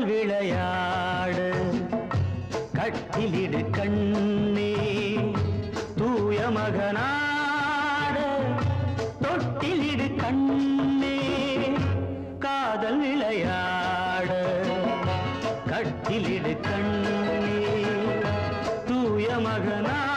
கடல் விளையாடு. கட்டிலிடு கண்ணே தூய மகனாடு. தொட்டிலிடு கண்ணே காதல் விளையாடு. கட்டிலிடு கண்ணே தூய மகனா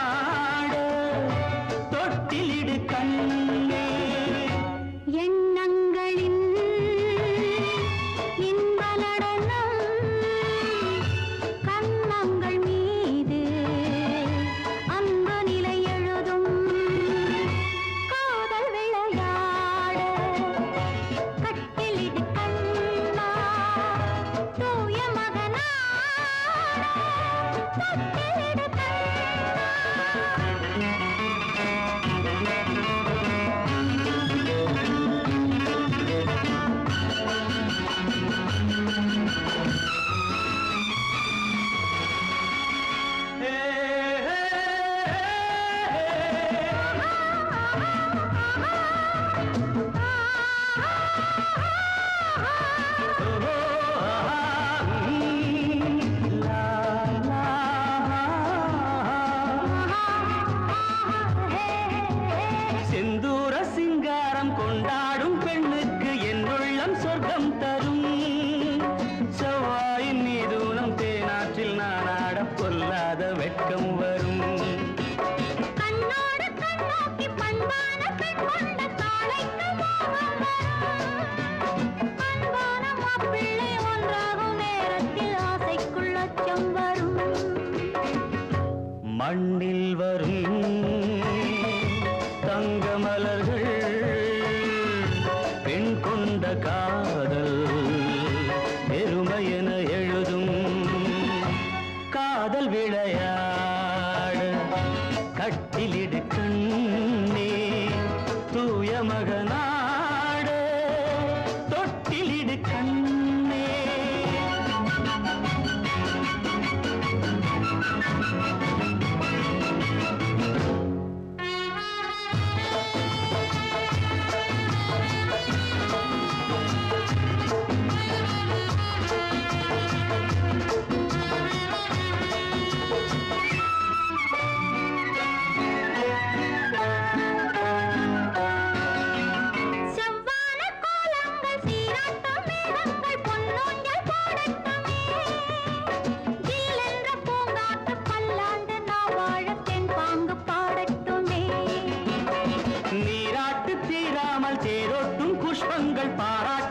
தருணம் தரும். செவ்வாயின் நீதூனம் தேனாற்றில் நான் ஆட பொல்லாத வெட்கம் வரும். மகனாடு தொட்டிலிடு கண்ண பாராட்டு